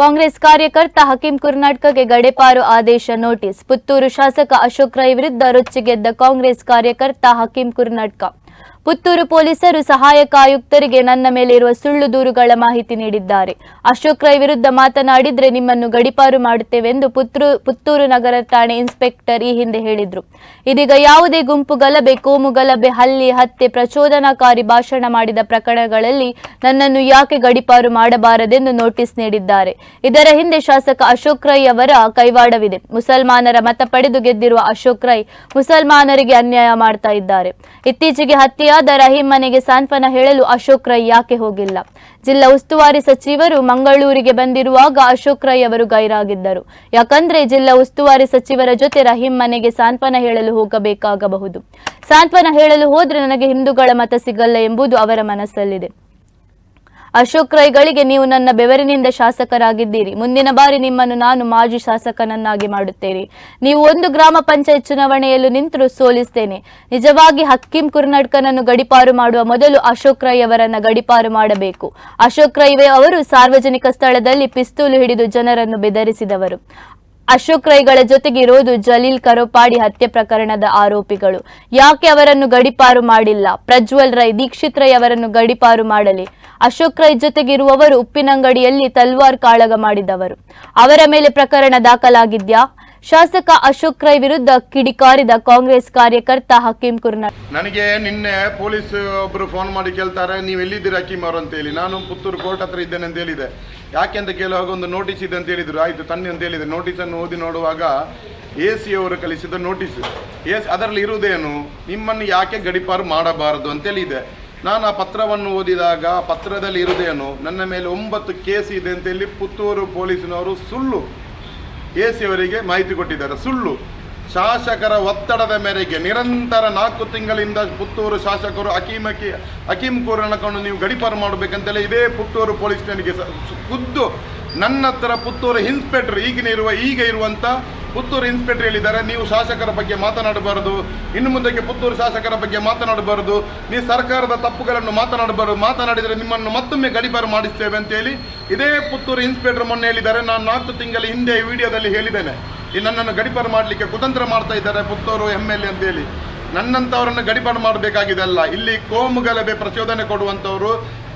ಕಾಂಗ್ರೆಸ್ ಕಾರ್ಯಕರ್ತ ಹಕೀಂ ಕರ್ನಾಟಕಕ್ಕೆ ಗಡೆಪಾರು ಆದೇಶ ನೋಟಿಸ್. ಪುತ್ತೂರು ಶಾಸಕ ಅಶೋಕ್ ರೈ ವಿರುದ್ಧ ರೊಚ್ಚಿಗೆದ್ದ ಕಾಂಗ್ರೆಸ್ ಕಾರ್ಯಕರ್ತ ಹಕೀಂ ಕುರ್ನಾಟಕ ಪುತ್ತೂರು ಪೊಲೀಸರು ಸಹಾಯಕ ಆಯುಕ್ತರಿಗೆ ನನ್ನ ಮೇಲೆ ಇರುವ ಸುಳ್ಳು ದೂರುಗಳ ಮಾಹಿತಿ ನೀಡಿದ್ದಾರೆ. ಅಶೋಕ್ ರೈ ವಿರುದ್ಧ ಮಾತನಾಡಿದ್ರೆ ನಿಮ್ಮನ್ನು ಗಡಿಪಾರು ಮಾಡುತ್ತೇವೆಂದು ಪುತ್ತೂರು ಪುತ್ತೂರು ನಗರ ಠಾಣೆ ಇನ್ಸ್ಪೆಕ್ಟರ್ ಈ ಹಿಂದೆ ಹೇಳಿದ್ರು. ಇದೀಗ ಯಾವುದೇ ಗುಂಪು ಗಲಭೆ, ಕೋಮು ಗಲಭೆ, ಹಲ್ಲಿ, ಹತ್ಯೆ, ಪ್ರಚೋದನಾಕಾರಿ ಭಾಷಣ ಮಾಡಿದ ಪ್ರಕರಣಗಳಲ್ಲಿ ನನ್ನನ್ನು ಯಾಕೆ ಗಡಿಪಾರು ಮಾಡಬಾರದೆಂದು ನೋಟಿಸ್ ನೀಡಿದ್ದಾರೆ. ಇದರ ಹಿಂದೆ ಶಾಸಕ ಅಶೋಕ್ ರೈ ಅವರ ಕೈವಾಡವಿದೆ. ಮುಸಲ್ಮಾನರ ಮತ ಪಡೆದು ಗೆದ್ದಿರುವ ಅಶೋಕ್ ರೈ ಮುಸಲ್ಮಾನರಿಗೆ ಅನ್ಯಾಯ ಮಾಡ್ತಾ ಇದ್ದಾರೆ. ಇತ್ತೀಚೆಗೆ ಹತ್ಯೆಯಾದ ರಹೀಂ ಮನೆಗೆ ಸಾಂತ್ವನ ಹೇಳಲು ಅಶೋಕ್ ರೈ ಯಾಕೆ ಹೋಗಿಲ್ಲ? ಜಿಲ್ಲಾ ಉಸ್ತುವಾರಿ ಸಚಿವರು ಮಂಗಳೂರಿಗೆ ಬಂದಿರುವಾಗ ಅಶೋಕ್ ರೈ ಅವರು ಗೈರಾಗಿದ್ದರು. ಯಾಕಂದ್ರೆ ಜಿಲ್ಲಾ ಉಸ್ತುವಾರಿ ಸಚಿವರ ಜೊತೆ ರಹೀಂ ಮನೆಗೆ ಸಾಂತ್ವನ ಹೇಳಲು ಹೋಗಬೇಕಾಗಬಹುದು. ಸಾಂತ್ವನ ಹೇಳಲು ಹೋದ್ರೆ ನನಗೆ ಹಿಂದೂಗಳ ಮತ ಸಿಗಲ್ಲ ಎಂಬುದು ಅವರ ಮನಸ್ಸಲ್ಲಿದೆ. ಅಶೋಕ್ ರೈಗಳಿಗೆ ನೀವು ನನ್ನ ಬೆವರಿನಿಂದ ಶಾಸಕರಾಗಿದ್ದೀರಿ. ಮುಂದಿನ ಬಾರಿ ನಿಮ್ಮನ್ನು ನಾನು ಮಾಜಿ ಶಾಸಕನನ್ನಾಗಿ ಮಾಡುತ್ತೇನೆ. ನೀವು ಒಂದು ಗ್ರಾಮ ಪಂಚಾಯತ್ ಚುನಾವಣೆಯಲ್ಲೂ ನಿಂತು ಸೋಲಿಸ್ತೇನೆ. ನಿಜವಾಗಿ ಹಕ್ಕಿಂ ಕುರ್ನಾಟಕನನ್ನು ಗಡಿಪಾರು ಮಾಡುವ ಮೊದಲು ಅಶೋಕ್ ರೈ ಅವರನ್ನ ಗಡಿಪಾರು ಮಾಡಬೇಕು. ಅಶೋಕ್ ರೈ ಅವರು ಸಾರ್ವಜನಿಕ ಸ್ಥಳದಲ್ಲಿ ಪಿಸ್ತೂಲು ಹಿಡಿದು ಜನರನ್ನು ಬೆದರಿಸಿದವರು. ಅಶೋಕ್ ರೈಗಳ ಜೊತೆಗೆ ಇರೋದು ಜಲೀಲ್ ಕರೋಪಾಡಿ ಹತ್ಯೆ ಪ್ರಕರಣದ ಆರೋಪಿಗಳು. ಯಾಕೆ ಅವರನ್ನು ಗಡಿಪಾರು ಮಾಡಿಲ್ಲ? ಪ್ರಜ್ವಲ್ ರೈ, ದೀಕ್ಷಿತ್ ರೈ ಅವರನ್ನು ಗಡಿಪಾರು ಮಾಡಲಿ. ಅಶೋಕ್ ರೈ ಜೊತೆಗಿರುವವರು ಉಪ್ಪಿನಂಗಡಿಯಲ್ಲಿ ತಲ್ವಾರ್ ಕಾಳಗ ಮಾಡಿದವರು. ಅವರ ಮೇಲೆ ಪ್ರಕರಣ ದಾಖಲಾಗಿದ್ಯಾ? ಶಾಸಕ ಅಶೋಕ್ ರೈ ವಿರುದ್ಧ ಕಿಡಿಕಾರಿದ ಕಾಂಗ್ರೆಸ್ ಕಾರ್ಯಕರ್ತ ಹಕೀಂ ಕುರ್ನಾ. ನನಗೆ ನಿನ್ನೆ ಪೊಲೀಸ್ ಒಬ್ಬರು ಫೋನ್ ಮಾಡಿ ಕೇಳ್ತಾರೆ, ನೀವು ಎಲ್ಲಿದ್ದೀರ ಹಕೀಂ ಅವರು? ಅಂತ ಹೇಳಿ. ನಾನು ಪುತ್ತೂರು ಕೋರ್ಟ್ ಹತ್ರ ಇದ್ದೇನೆ ಅಂತ ಹೇಳಿದೆ. ಯಾಕೆ ಅಂತ ಕೇಳುವಾಗ ಒಂದು ನೋಟಿಸ್ ಇದೆ ಅಂತ ಹೇಳಿದ್ರು. ಆಯ್ತು, ತನ್ನಿ ಅಂತ ಹೇಳಿದೆ. ನೋಟಿಸನ್ನು ಓದಿ ನೋಡುವಾಗ ಎ ಸಿ ಅವರು ಕಳಿಸಿದ ನೋಟಿಸ್. ಎಸ್, ಅದರಲ್ಲಿ ಇರುವುದೇನು? ನಿಮ್ಮನ್ನು ಯಾಕೆ ಗಡಿಪಾರು ಮಾಡಬಾರದು ಅಂತೇಳಿ ಇದೆ ನಾನು ಆ ಪತ್ರವನ್ನು ಓದಿದಾಗ ಪತ್ರದಲ್ಲಿ ಇರುವುದೇನು? ನನ್ನ ಮೇಲೆ ಒಂಬತ್ತು ಕೇಸ್ ಇದೆ ಅಂತೇಳಿ ಪುತ್ತೂರು ಪೊಲೀಸಿನವರು ಸುಳ್ಳು ಎ ಸಿ ಅವರಿಗೆ ಮಾಹಿತಿ ಕೊಟ್ಟಿದ್ದಾರೆ. ಸುಳ್ಳು. ಶಾಸಕರ ಒತ್ತಡದ ಮೇರೆಗೆ ನಿರಂತರ ನಾಲ್ಕು ತಿಂಗಳಿಂದ ಪುತ್ತೂರು ಶಾಸಕರು ಅಕೀಮ್ ಅಕಿ ಕೂರನಕೊಂಡು ನೀವು ಗಡಿಪಾರು ಮಾಡಬೇಕಂತೇಳಿ ಇದೇ ಪುತ್ತೂರು ಪೊಲೀಸ್ ಸು- ಖುದ್ದು ನನ್ನ ಹತ್ರ ಪುತ್ತೂರು ಇನ್ಸ್ಪೆಕ್ಟರ್ ಈಗಿನ ಇರುವ ಈಗ ಇರುವಂಥ ಪುತ್ತೂರು ಇನ್ಸ್ಪೆಕ್ಟರ್ ಹೇಳಿದ್ದಾರೆ ನೀವು ಶಾಸಕರ ಬಗ್ಗೆ ಮಾತನಾಡಬಾರದು. ಇನ್ನು ಮುಂದಕ್ಕೆ ಪುತ್ತೂರು ಶಾಸಕರ ಬಗ್ಗೆ ಮಾತನಾಡಬಾರದು. ನೀವು ಸರ್ಕಾರದ ತಪ್ಪುಗಳನ್ನು ಮಾತನಾಡಬಾರದು. ಮಾತನಾಡಿದರೆ ನಿಮ್ಮನ್ನು ಮತ್ತೊಮ್ಮೆ ಗಡಿಪಾರು ಮಾಡಿಸ್ತೇವೆ ಅಂತೇಳಿ ಇದೇ ಪುತ್ತೂರು ಇನ್ಸ್ಪೆಕ್ಟರ್ ಮೊನ್ನೆ ಹೇಳಿದ್ದಾರೆ. ನಾನು ನಾಲ್ಕು ತಿಂಗಳ ಹಿಂದೆ ವಿಡಿಯೋದಲ್ಲಿ ಹೇಳಿದ್ದೇನೆ. ಈ ನನ್ನನ್ನು ಗಡಿಪಾರು ಮಾಡಲಿಕ್ಕೆ ಕುತಂತ್ರ ಮಾಡ್ತಾ ಇದ್ದಾರೆ ಪುತ್ತೂರು ಎಂ ಎಲ್ ಎ ಅಂತೇಳಿ ನನ್ನಂಥವರನ್ನು ಗಡಿಪಾರು ಮಾಡಬೇಕಾಗಿದೆ ಅಲ್ಲ. ಇಲ್ಲಿ ಕೋಮು ಗಲಭೆ ಪ್ರಚೋದನೆ ಕೊಡುವಂಥವರು,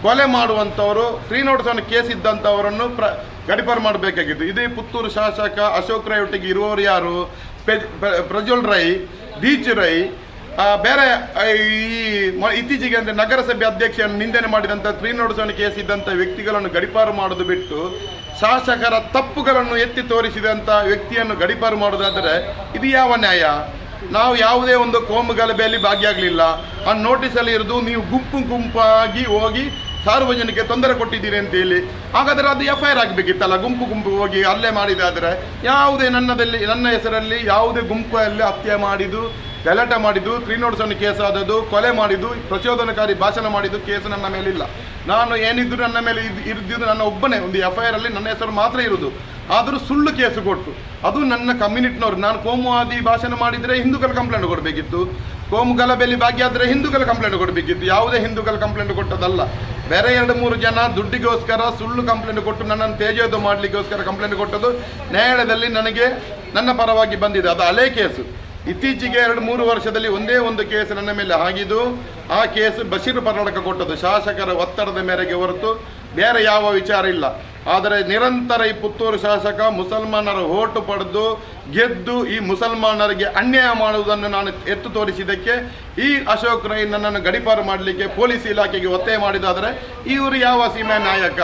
ಕೊಲೆ ಮಾಡುವಂಥವರು, ತ್ರೀ ನೋಟ್ಸ್ ಅನ್ನು ಕೇಸ್ ಇದ್ದಂಥವರನ್ನು ಪ್ರ ಗಡಿಪಾರು ಮಾಡಬೇಕಾಗಿತ್ತು ಇದೇ ಪುತ್ತೂರು ಶಾಸಕ ಅಶೋಕ್ ರೈ ಒಟ್ಟಿಗೆ ಇರುವವರು ಯಾರು? ಪ್ರಜ್ವಲ್ ರೈ ದೀಚ್ ರೈ ಬೇರೆ ಈ ಇತ್ತೀಚೆಗೆ ಅಂದರೆ ನಗರಸಭೆ ಅಧ್ಯಕ್ಷರನ್ನು ನಿಂದನೆ ಮಾಡಿದಂಥ ತ್ರೀ ನೋಟ್ ಸೆವೆನ್ ಕೇಸ್ ಇದ್ದಂಥ ವ್ಯಕ್ತಿಗಳನ್ನು ಗಡಿಪಾರು ಮಾಡೋದು ಬಿಟ್ಟು ಶಾಸಕರ ತಪ್ಪುಗಳನ್ನು ಎತ್ತಿ ತೋರಿಸಿದಂಥ ವ್ಯಕ್ತಿಯನ್ನು ಗಡಿಪಾರು ಮಾಡೋದಾದರೆ ಇದು ಯಾವ ನ್ಯಾಯ? ನಾವು ಯಾವುದೇ ಒಂದು ಕೋಮು ಗಲಭೆಯಲ್ಲಿ ಭಾಗಿಯಾಗಲಿಲ್ಲ. ಆ ನೋಟಿಸಲ್ಲಿ ಇರೋದು ನೀವು ಗುಂಪು ಗುಂಪಾಗಿ ಹೋಗಿ ಸಾರ್ವಜನಿಕ ತೊಂದರೆ ಕೊಟ್ಟಿದ್ದೀರಿ ಅಂತ ಹೇಳಿ. ಹಾಗಾದರೆ ಅದು ಎಫ್ ಐ ಆರ್ ಆಗಬೇಕಿತ್ತಲ್ಲ? ಗುಂಪು ಗುಂಪು ಹೋಗಿ ಅಲ್ಲೇ ಮಾಡಿದಾದರೆ ಯಾವುದೇ ನನ್ನದಲ್ಲಿ, ನನ್ನ ಹೆಸರಲ್ಲಿ ಯಾವುದೇ ಗುಂಪಲ್ಲಿ ಹತ್ಯೆ ಮಾಡಿದ್ದು, ಗಲಾಟೆ ಮಾಡಿದ್ದು, ತ್ರೀ ನೋಟ್ಸನ್ನು ಕೇಸ್ ಆದದ್ದು, ಕೊಲೆ ಮಾಡಿದ್ದು, ಪ್ರಚೋದನಕಾರಿ ಭಾಷಣ ಮಾಡಿದ್ದು ಕೇಸ್ ನನ್ನ ಮೇಲಿಲ್ಲ. ನಾನು ಏನಿದ್ರು ನನ್ನ ಮೇಲೆ ಇದ್ದು ನನ್ನ ಒಬ್ಬನೇ. ಒಂದು ಎಫ್ ಐ ಆರಲ್ಲಿ ನನ್ನ ಹೆಸರು ಮಾತ್ರ ಇರುವುದು. ಆದರೂ ಸುಳ್ಳು ಕೇಸು ಕೊಟ್ಟು. ಅದು ನನ್ನ ಕಮ್ಯುನಿಟಿನವರು. ನಾನು ಕೋಮುವಾದಿ ಭಾಷಣ ಮಾಡಿದರೆ ಹಿಂದೂಗಳ ಕಂಪ್ಲೇಂಟ್ ಕೊಡಬೇಕಿತ್ತು. ಕೋಮು ಗಲಭೆಯಲ್ಲಿ ಭಾಗಿಯಾದರೆ ಹಿಂದೂಗಳ ಕಂಪ್ಲೇಂಟ್ ಕೊಡಬೇಕಿತ್ತು. ಯಾವುದೇ ಹಿಂದೂಗಳ ಕಂಪ್ಲೇಂಟ್ ಕೊಟ್ಟದಲ್ಲ ಬೇರೆ ಎರಡು ಮೂರು ಜನ ದುಡ್ಡಿಗೋಸ್ಕರ ಸುಳ್ಳು ಕಂಪ್ಲೇಂಟ್ ಕೊಟ್ಟು ನನ್ನನ್ನು ತೇಜೋದು ಮಾಡಲಿಕ್ಕೋಸ್ಕರ ಕಂಪ್ಲೇಂಟ್ ಕೊಟ್ಟದ್ದು ನ್ಯಾಯಾಲಯದಲ್ಲಿ ನನಗೆ, ನನ್ನ ಪರವಾಗಿ ಬಂದಿದೆ. ಅದು ಹಳೆ ಕೇಸು. ಇತ್ತೀಚೆಗೆ ಎರಡು ಮೂರು ವರ್ಷದಲ್ಲಿ ಒಂದೇ ಒಂದು ಕೇಸ್ ನನ್ನ ಮೇಲೆ ಆಗಿದ್ದು, ಆ ಕೇಸ್ ಬಶೀರ್ ಕರ್ನಾಟಕ ಕೊಟ್ಟದ್ದು. ಶಾಸಕರ ಒತ್ತಡದ ಮೇರೆಗೆ ಹೊರತು ಬೇರೆ ಯಾವ ವಿಚಾರ ಇಲ್ಲ. ಆದರೆ ನಿರಂತರ ಈ ಪುತ್ತೂರು ಶಾಸಕ ಮುಸಲ್ಮಾನರ ಓಟು ಪಡೆದು ಗೆದ್ದು ಈ ಮುಸಲ್ಮಾನರಿಗೆ ಅನ್ಯಾಯ ಮಾಡುವುದನ್ನು ನಾನು ಎತ್ತು ತೋರಿಸಿದ್ದಕ್ಕೆ ಈ ಅಶೋಕ್ ರೈ ನನ್ನನ್ನು ಗಡಿಪಾರು ಮಾಡಲಿಕ್ಕೆ ಪೊಲೀಸ್ ಇಲಾಖೆಗೆ ಒತ್ತಾಯ ಮಾಡಿದಾದರೆ ಇವರು ಯಾವ ಸೀಮೆ ನಾಯಕ?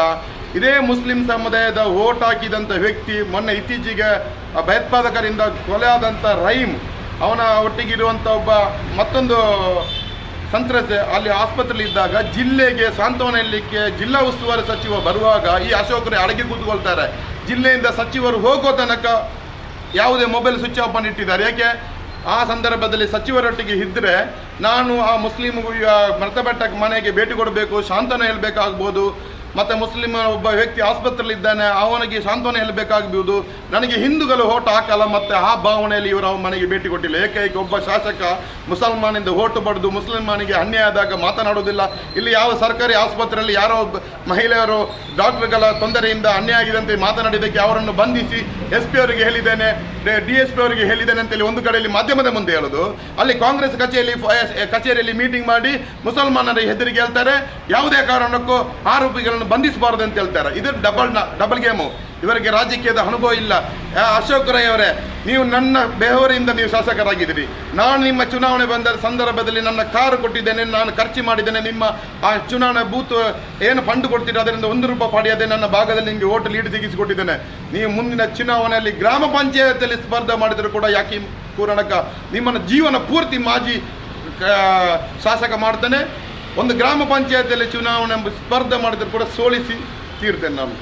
ಇದೇ ಮುಸ್ಲಿಂ ಸಮುದಾಯದ ಓಟ್ ಹಾಕಿದಂಥ ವ್ಯಕ್ತಿ, ಮೊನ್ನೆ ಇತ್ತೀಚೆಗೆ ಭಯೋತ್ಪಾದಕರಿಂದ ಕೊಲೆ ಆದಂಥ ರೈಮ್, ಅವನ ಒಟ್ಟಿಗಿರುವಂಥ ಒಬ್ಬ ಮತ್ತೊಂದು ಸಂತ್ರಸ್ತೆ ಅಲ್ಲಿ ಆಸ್ಪತ್ರೆಯಲ್ಲಿ ಇದ್ದಾಗ ಜಿಲ್ಲೆಗೆ ಸಾಂತ್ವನ ಹೇಳಲಿಕ್ಕೆ ಜಿಲ್ಲಾ ಉಸ್ತುವಾರಿ ಸಚಿವ ಬರುವಾಗ ಈ ಅಶೋಕರೇ ಅಡಗಿ ಕೂತ್ಕೊಳ್ತಾರೆ. ಜಿಲ್ಲೆಯಿಂದ ಸಚಿವರು ಹೋಗೋ ತನಕ ಯಾವುದೇ ಮೊಬೈಲ್ ಸ್ವಿಚ್ ಆಫ್ ಮಾಡಿಟ್ಟಿದ್ದಾರೆ ಯಾಕೆ? ಆ ಸಂದರ್ಭದಲ್ಲಿ ಸಚಿವರೊಟ್ಟಿಗೆ ಇದ್ದರೆ ನಾನು ಆ ಮುಸ್ಲಿಮ್ ಮೃತಪಟ್ಟ ಮನೆಗೆ ಭೇಟಿ ಕೊಡಬೇಕು ಶಾಂತನ ಹೇಳಬೇಕಾಗ್ಬೋದು. ಮತ್ತೆ ಮುಸ್ಲಿಂ ಒಬ್ಬ ವ್ಯಕ್ತಿ ಆಸ್ಪತ್ರೆಯಲ್ಲಿ ಇದ್ದಾನೆ ಅವನಿಗೆ ಸಾಂತ್ವನ ಹೇಳಬೇಕಾಗಬಹುದು ನನಗೆ ಹಿಂದೂಗಳು ಓಟ್ ಹಾಕಲ್ಲ, ಮತ್ತೆ ಆ ಭಾವನೆಯಲ್ಲಿ ಇವರು ಅವನ ಮನೆಗೆ ಭೇಟಿ ಕೊಟ್ಟಿಲ್ಲ. ಏಕೈಕ ಒಬ್ಬ ಶಾಸಕ ಮುಸಲ್ಮಾನಿಂದ ಓಟು ಪಡೆದು ಮುಸ್ಲಿಮಾನಿಗೆ ಅನ್ಯಾಯ ಆದಾಗ ಮಾತನಾಡುವುದಿಲ್ಲ. ಇಲ್ಲಿ ಯಾವ ಸರ್ಕಾರಿ ಆಸ್ಪತ್ರೆಯಲ್ಲಿ ಯಾರೋ ಒಬ್ಬ ಮಹಿಳೆಯರು ಡಾಕ್ಟರ್ಗಳ ತೊಂದರೆಯಿಂದ ಅನ್ಯಾಯ ಆಗಿದಂತೆ ಅಂತ ಮಾತನಾಡಿದ್ದಕ್ಕೆ ಅವರನ್ನು ಬಂಧಿಸಿ ಎಸ್ ಪಿ ಅವರಿಗೆ ಹೇಳಿದ್ದೇನೆ, ಡಿ ಎಸ್ ಪಿ ಅವರಿಗೆ ಹೇಳಿದ್ದೇನೆ ಅಂತೇಳಿ ಒಂದು ಕಡೆಯಲ್ಲಿ ಮಾಧ್ಯಮದ ಮುಂದೆ ಹೇಳೋದು. ಅಲ್ಲಿ ಕಾಂಗ್ರೆಸ್ ಕಚೇರಿಯಲ್ಲಿ ಕಚೇರಿಯಲ್ಲಿ ಮೀಟಿಂಗ್ ಮಾಡಿ ಮುಸಲ್ಮಾನರ ಹೆದರಿಗೆ ಹೇಳ್ತಾರೆ. ಯಾವುದೇ ಕಾರಣಕ್ಕೂ ಆರೋಪಿಗಳನ್ನು ಬಂಧಿಸಬಾರದು ಅಂತ ಹೇಳ್ತಾರೆ. ಇದು ಡಬಲ್ ಡಬಲ್ ಗೇಮು ಇವರಿಗೆ ರಾಜಕೀಯದ ಅನುಭವ ಇಲ್ಲ. ಅಶೋಕ್ ರೈ ಅವರೇ, ನೀವು ನನ್ನ ಬೆಹವರಿಂದ ನೀವು ಶಾಸಕರಾಗಿದ್ದೀರಿ. ನಾನು ನಿಮ್ಮ ಚುನಾವಣೆ ಬಂದ ಸಂದರ್ಭದಲ್ಲಿ ನನ್ನ ಕಾರು ಕೊಟ್ಟಿದ್ದೇನೆ, ನಾನು ಖರ್ಚು ಮಾಡಿದ್ದೇನೆ, ನಿಮ್ಮ ಆ ಚುನಾವಣೆ ಬೂತ್ ಏನು ಫಂಡ್ ಕೊಡ್ತೀರಿ, ಅದರಿಂದ ಒಂದು ರೂಪಾಯಿ ಪಡೆಯದೆ ನನ್ನ ಭಾಗದಲ್ಲಿ ನಿಮಗೆ ಓಟ್ ಲೀಡ್ ತೆಗೆಸಿಕೊಟ್ಟಿದ್ದೇನೆ. ನೀವು ಮುಂದಿನ ಚುನಾವಣೆಯಲ್ಲಿ ಗ್ರಾಮ ಪಂಚಾಯತಿಯಲ್ಲಿ ಸ್ಪರ್ಧೆ ಮಾಡಿದರೂ ಕೂಡ ಯಾಕೆ ಪೂರಣಕ್ಕ ನಿಮ್ಮನ್ನು ಜೀವನ ಪೂರ್ತಿ ಮಾಜಿ ಶಾಸಕ ಮಾಡ್ತಾನೆ? ಒಂದು ಗ್ರಾಮ ಪಂಚಾಯತಿಯಲ್ಲಿ ಚುನಾವಣೆ ಸ್ಪರ್ಧೆ ಮಾಡಿದ್ರು ಕೂಡ ಸೋಲಿಸಿ ತೀರ್ತೇನೆ ನಾನು.